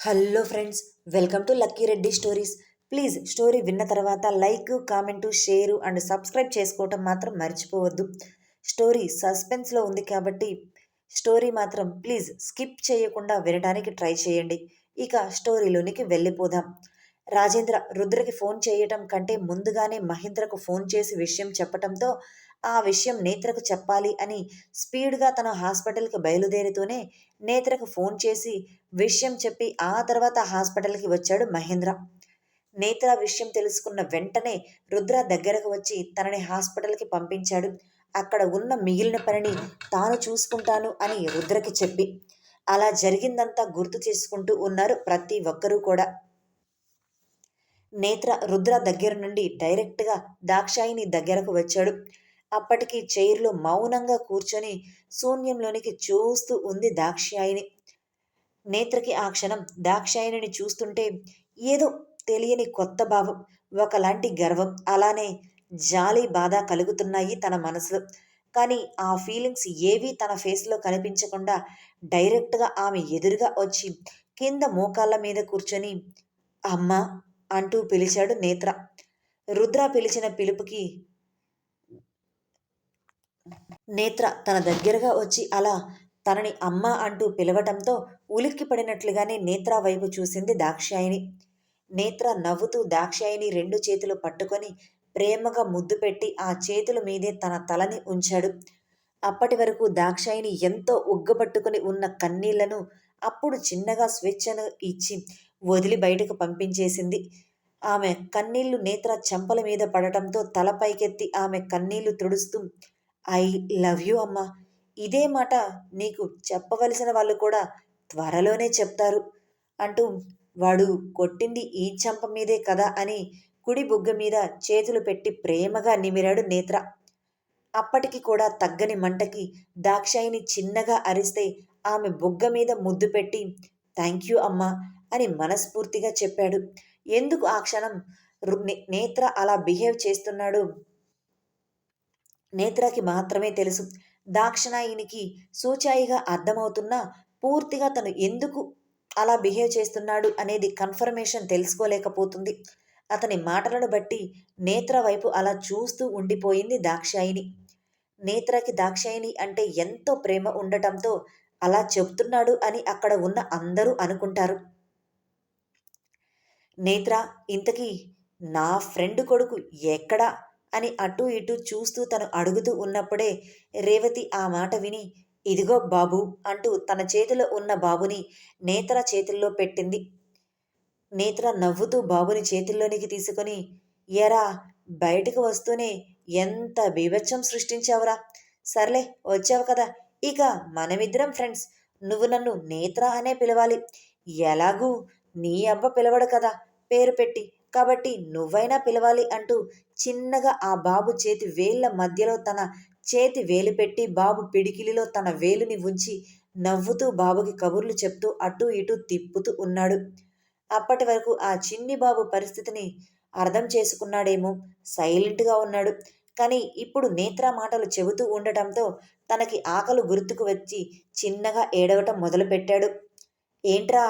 Hello friends welcome to lucky Reddy stories. Please story విన్న తర్వాత like comment share and subscribe చేసుకోవటం మాత్రం మర్చిపోవద్దు. స్టోరీ సస్పెన్స్లో ఉంది కాబట్టి స్టోరీ మాత్రం ప్లీజ్ స్కిప్ చేయకుండా వినడానికి ట్రై చేయండి. ఇక స్టోరీలోనికి వెళ్ళిపోదాం. రాజేంద్ర రుద్రకి ఫోన్ చేయటం కంటే ముందుగానే మహేంద్రకు ఫోన్ చేసి విషయం చెప్పటంతో ఆ విషయం నేత్రకు చెప్పాలి అని స్పీడ్గా తన హాస్పిటల్కి బయలుదేరుతూనే నేత్రకు ఫోన్ చేసి విషయం చెప్పి ఆ తర్వాత హాస్పిటల్కి వచ్చాడు మహేంద్ర. నేత్ర విషయం తెలుసుకున్న వెంటనే రుద్ర దగ్గరకు వచ్చి తనని హాస్పిటల్కి పంపించాడు. అక్కడ ఉన్న మిగిలిన పనిని తాను చూసుకుంటాను అని రుద్రకి చెప్పి. అలా జరిగిందంతా గుర్తు చేసుకుంటూ ఉన్నారు ప్రతి ఒక్కరూ కూడా. నేత్ర రుద్ర దగ్గర నుండి డైరెక్ట్గా దాక్షాయిని దగ్గరకు వచ్చాడు. అప్పటికి చైర్లో మౌనంగా కూర్చొని శూన్యంలోనికి చూస్తూ ఉంది దాక్షాయిని నేత్రకి ఆ క్షణం దాక్షాయిని చూస్తుంటే ఏదో తెలియని కొత్త భావం ఒకలాంటి గర్వం అలానే జాలి బాధ కలుగుతున్నాయి తన మనసులో. కానీ ఆ ఫీలింగ్స్ ఏవీ తన ఫేస్లో కనిపించకుండా డైరెక్ట్గా ఆమె ఎదురుగా వచ్చి కింద మోకాళ్ళ మీద కూర్చొని అమ్మ అంటూ పిలిచాడు నేత్ర. రుద్ర పిలిచిన పిలుపుకి నేత్ర తన దగ్గరగా వచ్చి అలా తనని అమ్మ అంటూ పిలవటంతో ఉలిక్కి పడినట్లుగానే నేత్ర వైపు చూసింది దాక్షాయిని నేత్ర నవ్వుతూ దాక్షాయిని రెండు చేతులు పట్టుకొని ప్రేమగా ముద్దు పెట్టి ఆ చేతుల మీదే తన తలని ఉంచాడు. అప్పటి వరకు దాక్షాయిని ఎంతో ఉగ్గబట్టుకుని ఉన్న కన్నీళ్ళను అప్పుడు చిన్నగా స్వేచ్ఛను ఇచ్చి వదిలి బయటకు పంపించేసింది. ఆమె కన్నీళ్ళు నేత్ర చెంపల మీద పడటంతో తల పైకెత్తి ఆమె కన్నీళ్ళు తుడుస్తూ ఐ లవ్ యూ అమ్మా. ఇదే మాట నీకు చెప్పవలసిన వాళ్ళు కూడా త్వరలోనే చెప్తారు. అంటూ వాడు కొట్టింది ఈ చంప మీదే కదా అని కుడి బుగ్గ మీద చేతులు పెట్టి ప్రేమగా నిమిరాడు నేత్ర. అప్పటికి కూడా తగ్గని మంటకి దాక్షాయిని చిన్నగా అరిస్తే ఆమె బుగ్గ మీద ముద్దు పెట్టి థ్యాంక్ యూ అమ్మా అని మనస్ఫూర్తిగా చెప్పాడు. ఎందుకు ఆ క్షణం నేత్ర అలా బిహేవ్ చేస్తున్నాడు? నేత్రకి మాత్రమే తెలుసు. దాక్షణాయినికి సూచాయిగా అర్థమవుతున్నా పూర్తిగా తను ఎందుకు అలా బిహేవ్ చేస్తున్నాడు అనేది కన్ఫర్మేషన్ తెలుసుకోలేకపోతుంది. అతని మాటలను బట్టి నేత్ర వైపు అలా చూస్తూ ఉండిపోయింది దాక్షాయిని. నేత్రకి దాక్షాయిని అంటే ఎంతో ప్రేమ ఉండటంతో అలా చెప్తున్నాడు అని అక్కడ ఉన్న అందరూ అనుకుంటారు. నేత్ర ఇంతకీ నా ఫ్రెండ్ కొడుకు ఎక్కడా? అని అటూ ఇటూ చూస్తూ తను అడుగుతూ ఉన్నప్పుడే రేవతి ఆ మాట విని ఇదిగో బాబు అంటూ తన చేతిలో ఉన్న బాబుని నేత్ర చేతుల్లో పెట్టింది. నేత్ర నవ్వుతూ బాబుని చేతుల్లోనికి తీసుకొని ఎరా బయటకు వస్తూనే ఎంత బీభత్సం సృష్టించావురా. సర్లే వచ్చావు కదా. ఇక మనమిద్దరం ఫ్రెండ్స్. నువ్వు నన్ను నేత్ర అనే పిలవాలి. ఎలాగూ నీ అబ్బ పిలవడు కదా పేరు పెట్టి కాబట్టి నువ్వైనా పిలవాలి అంటూ చిన్నగా ఆ బాబు చేతి వేళ్ళ మధ్యలో తన చేతి వేలు పెట్టి బాబు పిడికిలిలో తన వేలుని ఉంచి నవ్వుతూ బాబుకి కబుర్లు చెప్తూ అటూ ఇటూ తిప్పుతూ ఉన్నాడు. అప్పటి వరకు ఆ చిన్ని బాబు పరిస్థితిని అర్థం చేసుకున్నాడేమో సైలెంట్గా ఉన్నాడు. కానీ ఇప్పుడు నేత్ర మాటలు చెబుతూ ఉండటంతో తనకి ఆకలు గుర్తుకు వచ్చి చిన్నగా ఏడవటం మొదలుపెట్టాడు. ఏంట్రా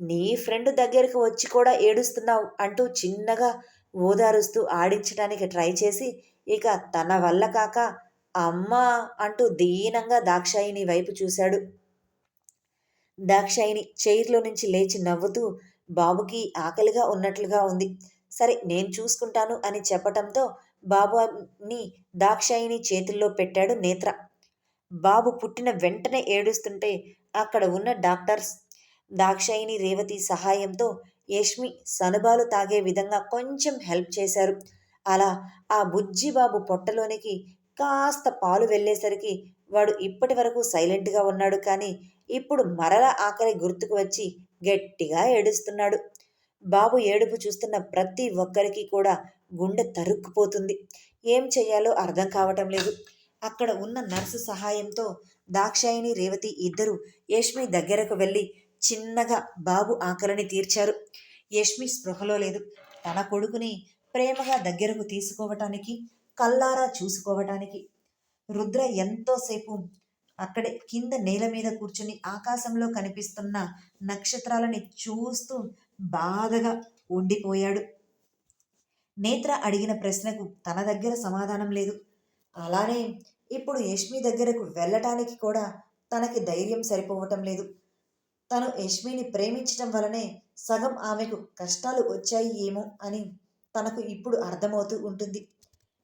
నీ ఫ్రెండ్ దగ్గరికి వచ్చి కూడా ఏడుస్తున్నావు అంటూ చిన్నగా ఓదారుస్తూ ఆడించడానికి ట్రై చేసి ఇక తన వల్ల కాక అమ్మా అంటూ దీనంగా దాక్షాయిని వైపు చూశాడు. దాక్షాయిని చైర్లో నుంచి లేచి నవ్వుతూ బాబుకి ఆకలిగా ఉన్నట్లుగా ఉంది. సరే నేను చూసుకుంటాను అని చెప్పటంతో బాబుని దాక్షాయిని చేతుల్లో పెట్టాడు నేత్ర. బాబు పుట్టిన వెంటనే ఏడుస్తుంటే అక్కడ ఉన్న డాక్టర్స్ దాక్షాయిని రేవతి సహాయంతో యష్మి సనుబాలు తాగే విధంగా కొంచెం హెల్ప్ చేశారు. అలా ఆ బుజ్జిబాబు పొట్టలోనికి కాస్త పాలు వెళ్ళేసరికి వాడు ఇప్పటి వరకు సైలెంట్గా ఉన్నాడు కానీ ఇప్పుడు మరల ఆకలి గుర్తుకు వచ్చి గట్టిగా ఏడుస్తున్నాడు. బాబు ఏడుపు చూస్తున్న ప్రతి ఒక్కరికి కూడా గుండె తరుక్కుపోతుంది. ఏం చేయాలో అర్థం కావటం లేదు. అక్కడ ఉన్న నర్సు సహాయంతో దాక్షాయిని రేవతి ఇద్దరు యష్మి దగ్గరకు వెళ్ళి చిన్నగా బాబు ఆకలిని తీర్చారు. యష్మి స్పృహలో లేదు. తన కొడుకుని ప్రేమగా దగ్గరకు తీసుకోవటానికి కల్లారా చూసుకోవటానికి. రుద్ర ఎంతోసేపు అక్కడే కింద నేల మీద కూర్చుని ఆకాశంలో కనిపిస్తున్న నక్షత్రాలని చూస్తూ బాధగా ఉండిపోయాడు. నేత్ర అడిగిన ప్రశ్నకు తన దగ్గర సమాధానం లేదు. అలానే ఇప్పుడు యష్మి దగ్గరకు వెళ్ళటానికి కూడా తనకి ధైర్యం సరిపోవటం లేదు. తను యష్మిని ప్రేమించటం వలనే సగం ఆమెకు కష్టాలు వచ్చాయి ఏమో అని తనకు ఇప్పుడు అర్థమవుతూ ఉంటుంది.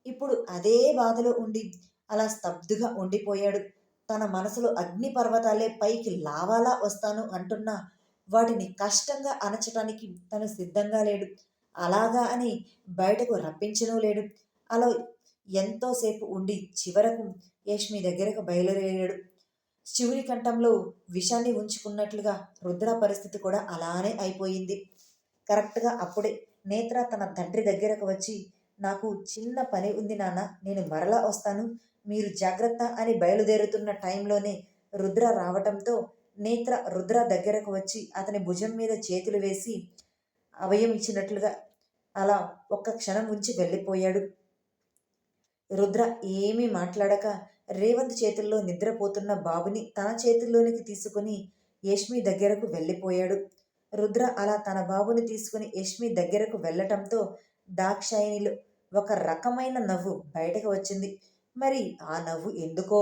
ఇప్పుడు అదే బాధలో ఉండి అలా స్తబ్దుగా ఉండిపోయాడు. తన మనసులో అగ్ని పర్వతాలే పైకి లావాలా వస్తాను అంటున్నా వాటిని కష్టంగా అణచటానికి తను సిద్ధంగా లేడు. అలాగా అని బయటకు రప్పించనూ లేడు. అలా ఎంతోసేపు ఉండి చివరకు యష్మి దగ్గరకు బయలుదేరాడు. శివుని కంఠంలో విషాన్ని ఉంచుకున్నట్లుగా రుద్ర పరిస్థితి కూడా అలానే అయిపోయింది. కరెక్ట్గా అప్పుడే నేత్ర తన తండ్రి దగ్గరకు వచ్చి నాకు చిన్న పని ఉంది నాన్న నేను మరలా వస్తాను. మీరు జాగ్రత్త అని బయలుదేరుతున్న టైంలోనే రుద్ర రావటంతో నేత్ర రుద్ర దగ్గరకు వచ్చి అతని భుజం మీద చేతులు వేసి అభయం ఇచ్చినట్లుగా అలా ఒక్క క్షణం ఉంచి వెళ్ళిపోయాడు. రుద్ర ఏమీ మాట్లాడక రేవంత్ చేతుల్లో నిద్రపోతున్న బాబుని తన చేతుల్లోనికి తీసుకుని యష్మి దగ్గరకు వెళ్ళిపోయాడు. రుద్ర అలా తన బాబుని తీసుకుని యష్మి దగ్గరకు వెళ్ళటంతో దాక్షాయినిలో ఒక రకమైన నవ్వు బయటకు వచ్చింది. మరి ఆ నవ్వు ఎందుకో?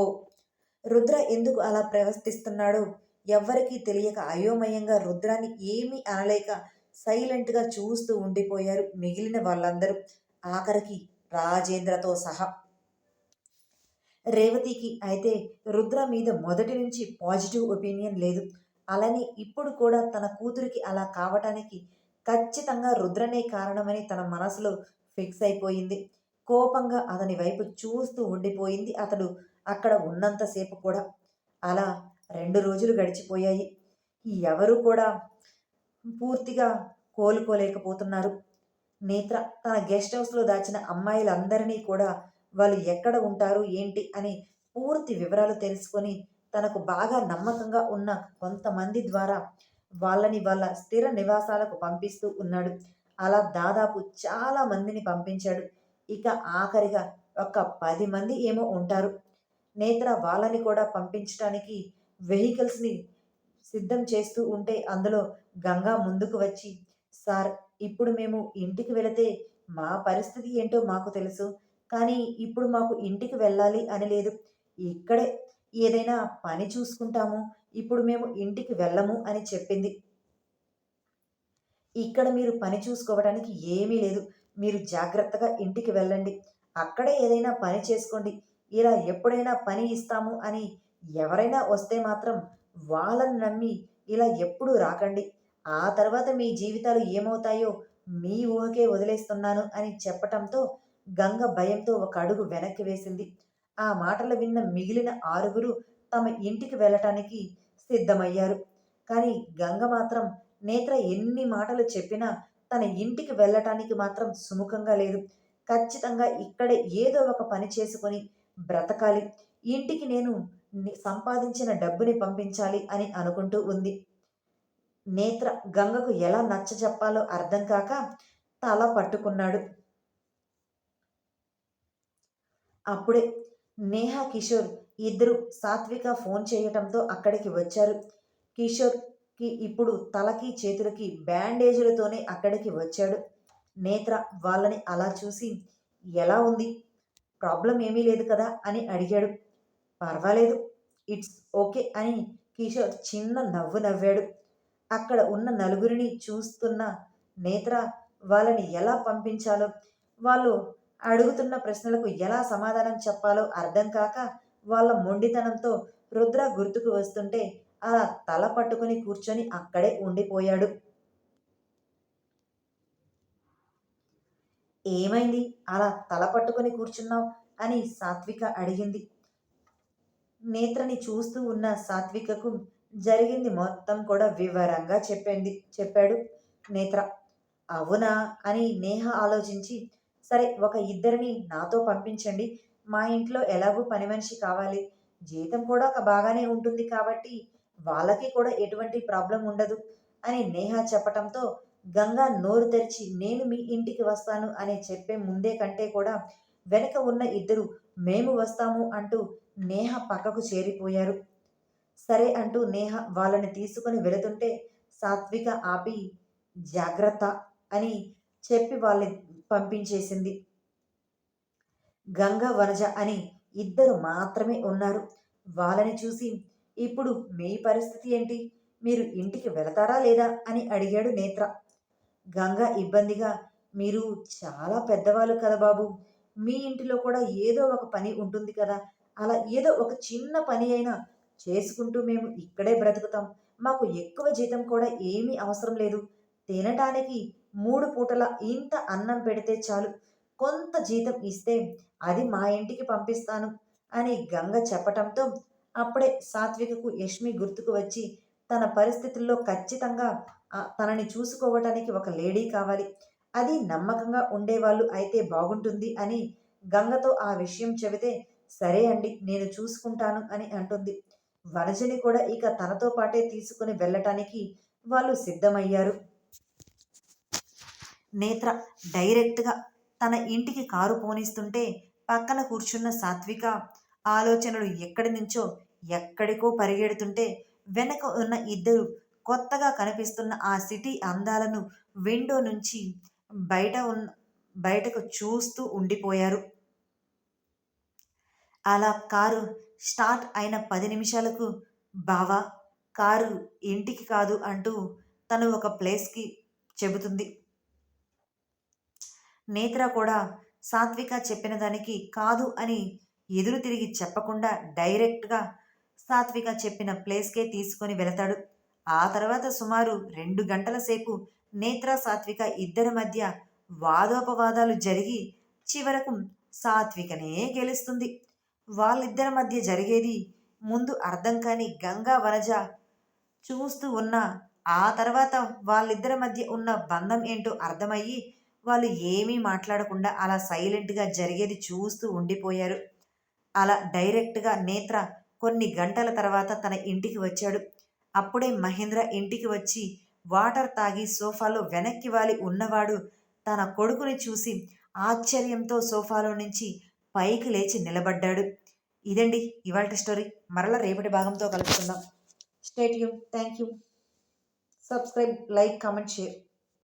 రుద్ర ఎందుకు అలా ప్రవర్తిస్తున్నాడో ఎవ్వరికీ తెలియక అయోమయంగా రుద్రాన్ని ఏమీ అనలేక సైలెంట్గా చూస్తూ ఉండిపోయారు మిగిలిన వాళ్ళందరూ. ఆఖరికి రాజేంద్రతో సహా రేవతికి అయితే రుద్ర మీద మొదటి నుంచి పాజిటివ్ ఒపీనియన్ లేదు. అలానే ఇప్పుడు కూడా తన కూతురికి అలా కావటానికి ఖచ్చితంగా రుద్రనే కారణమని తన మనసులో ఫిక్స్ అయిపోయింది. కోపంగా అతని వైపు చూస్తూ ఉండిపోయింది అతడు అక్కడ ఉన్నంతసేపు కూడా. అలా రెండు రోజులు గడిచిపోయాయి. ఎవరు కూడా పూర్తిగా కోలుకోలేకపోతున్నారు. నేత్ర తన గెస్ట్ హౌస్లో దాచిన అమ్మాయిలందరినీ కూడా వాళ్ళు ఎక్కడ ఉంటారు ఏంటి అని పూర్తి వివరాలు తెలుసుకొని తనకు బాగా నమ్మకంగా ఉన్న కొంతమంది ద్వారా వాళ్ళని వాళ్ళ స్థిర నివాసాలకు పంపిస్తూ ఉన్నాడు. అలా దాదాపు చాలా మందిని పంపించాడు. ఇక ఆఖరిగా ఒక పది మంది ఏమో ఉంటారు. నేత్ర వాళ్ళని కూడా పంపించడానికి వెహికల్స్ని సిద్ధం చేస్తూ ఉంటే అందులో గంగా ముందుకు వచ్చి సార్ ఇప్పుడు మేము ఇంటికి వెళితే మా పరిస్థితి ఏంటో మాకు తెలుసు. కానీ ఇప్పుడు మాకు ఇంటికి వెళ్ళాలి అని లేదు. ఇక్కడే ఏదైనా పని చూసుకుంటాము. ఇప్పుడు మేము ఇంటికి వెళ్ళము అని చెప్పింది. ఇక్కడ మీరు పని చూసుకోవడానికి ఏమీ లేదు. మీరు జాగ్రత్తగా ఇంటికి వెళ్ళండి. అక్కడే ఏదైనా పని చేసుకోండి. ఇలా ఎప్పుడైనా పని ఇస్తాము అని ఎవరైనా వస్తే మాత్రం వాళ్ళని నమ్మి ఇలా ఎప్పుడూ రాకండి. ఆ తర్వాత మీ జీవితాలు ఏమవుతాయో మీ ఊహకే వదిలేస్తున్నాను అని చెప్పటంతో గంగ భయంతో ఒక అడుగు వెనక్కి వేసింది. ఆ మాటలు విన్న మిగిలిన ఆరుగురు తమ ఇంటికి వెళ్ళటానికి సిద్ధమయ్యారు. కానీ గంగ మాత్రం నేత్ర ఎన్ని మాటలు చెప్పినా తన ఇంటికి వెళ్ళటానికి మాత్రం సుముఖంగా లేదు. ఖచ్చితంగా ఇక్కడే ఏదో ఒక పని చేసుకొని బ్రతకాలి. ఇంటికి నేను సంపాదించిన డబ్బుని పంపించాలి అని అనుకుంటూ ఉంది. నేత్ర గంగకు ఎలా నచ్చ చెప్పాలో అర్థం కాక తల పట్టుకున్నాడు. అప్పుడే నేహా కిషోర్ ఇద్దరు సాత్విక ఫోన్ చేయటంతో అక్కడికి వచ్చారు. కిషోర్కి ఇప్పుడు తలకి చేతులకి బ్యాండేజీలతోనే అక్కడికి వచ్చాడు. నేత్ర వాళ్ళని అలా చూసి ఎలా ఉంది? ప్రాబ్లం ఏమీ లేదు కదా? అని అడిగాడు. పర్వాలేదు ఇట్స్ ఓకే అని కిషోర్ చిన్న నవ్వు నవ్వాడు. అక్కడ ఉన్న నలుగురిని చూస్తున్న నేత్ర వాళ్ళని ఎలా పంపించాలో వాళ్ళు అడుగుతున్న ప్రశ్నలకు ఎలా సమాధానం చెప్పాలో అర్థం కాక వాళ్ళ మొండితనంతో రుద్ర గుర్తుకు వస్తుంటే అలా తల పట్టుకుని కూర్చొని అక్కడే ఉండిపోయాడు. ఏమైంది? అలా తల పట్టుకుని కూర్చున్నావు అని సాత్విక అడిగింది. నేత్రని చూస్తూ ఉన్న సాత్వికకు జరిగింది మొత్తం కూడా వివరంగా చెప్పింది చెప్పాడు నేత్ర. అవునా అని నేహ ఆలోచించి సరే ఒక ఇద్దరిని నాతో పంపించండి. మా ఇంట్లో ఎలాగూ పని మనిషి కావాలి. జీతం కూడా ఒక బాగానే ఉంటుంది కాబట్టి వాళ్ళకి కూడా ఎటువంటి ప్రాబ్లం ఉండదు అని నేహ చెప్పటంతో గంగా నోరు తెరిచి నేను మీ ఇంటికి వస్తాను అని చెప్పే ముందే కంటే కూడా వెనక ఉన్న ఇద్దరు మేము వస్తాము అంటూ నేహ పక్కకు చేరిపోయారు. సరే అంటూ నేహ వాళ్ళని తీసుకుని వెళుతుంటే సాత్విక ఆపి జాగ్రత్త అని చెప్పి వాళ్ళని పంపించేసింది. గంగ వనజ అని ఇద్దరు మాత్రమే ఉన్నారు. వాళ్ళని చూసి ఇప్పుడు మీ పరిస్థితి ఏంటి? మీరు ఇంటికి వెళతారా లేదా? అని అడిగాడు నేత్ర. గంగ ఇబ్బందిగా మీరు చాలా పెద్దవాళ్ళు కదా బాబు. మీ ఇంటిలో కూడా ఏదో ఒక పని ఉంటుంది కదా. అలా ఏదో ఒక చిన్న పని అయినా చేసుకుంటూ మేము ఇక్కడే బ్రతుకుతాం. మాకు ఎక్కువ జీతం కూడా ఏమీ అవసరం లేదు. తినటానికి మూడు పూటల ఇంత అన్నం పెడితే చాలు. కొంత జీతం ఇస్తే అది మా ఇంటికి పంపిస్తాను అని గంగ చెప్పటంతో అప్పుడే సాత్వికకు యష్మి గుర్తుకు వచ్చి తన పరిస్థితుల్లో ఖచ్చితంగా తనని చూసుకోవటానికి ఒక లేడీ కావాలి. అది నమ్మకంగా ఉండేవాళ్ళు అయితే బాగుంటుంది అని గంగతో ఆ విషయం చెబితే సరే అండి నేను చూసుకుంటాను అని అంటుంది. వనజని కూడా ఇక తనతో పాటే తీసుకుని వెళ్ళటానికి వాళ్ళు సిద్ధమయ్యారు. నేత్ర డైరెక్ట్గా తన ఇంటికి కారు పోనిస్తుంటే పక్కన కూర్చున్న సాత్విక ఆలోచనలు ఎక్కడి నుంచో ఎక్కడికో పరిగెడుతుంటే వెనక ఉన్న ఇద్దరు కొత్తగా కనిపిస్తున్న ఆ సిటీ అందాలను విండో నుంచి బయట ఉన్న బయటకు చూస్తూ ఉండిపోయారు. అలా కారు స్టార్ట్ అయిన పది నిమిషాలకు బావా కారు ఇంటికి కాదు అంటూ తను ఒక ప్లేస్కి చెబుతుంది. నేత్ర కూడా సాత్విక చెప్పిన దానికి కాదు అని ఎదురు తిరిగి చెప్పకుండా డైరెక్ట్గా సాత్విక చెప్పిన ప్లేస్కే తీసుకొని వెళతాడు. ఆ తర్వాత సుమారు రెండు గంటల సేపు నేత్ర సాత్విక ఇద్దరి మధ్య వాదోపవాదాలు జరిగి చివరకు సాత్వికనే గెలుస్తుంది. వాళ్ళిద్దరి మధ్య జరిగేది ముందు అర్థం కాని గంగా వనజ చూస్తూ ఉన్న ఆ తర్వాత వాళ్ళిద్దరి మధ్య ఉన్న బంధం ఏంటో అర్థమయ్యి వాళ్ళు ఏమీ మాట్లాడకుండా అలా సైలెంట్గా జరిగేది చూస్తూ ఉండిపోయారు. అలా డైరెక్ట్గా నేత్ర కొన్ని గంటల తర్వాత తన ఇంటికి వచ్చాడు. అప్పుడే మహేంద్ర ఇంటికి వచ్చి వాటర్ తాగి సోఫాలో వెనక్కి వాలి ఉన్నవాడు తన కొడుకుని చూసి ఆశ్చర్యంతో సోఫాలో నుంచి పైకి లేచి నిలబడ్డాడు. ఇదండి ఇవాళ స్టోరీ. మరలా రేపటి భాగంతో కలుసుకుందాం. Stay you. Thank you subscribe like comment share.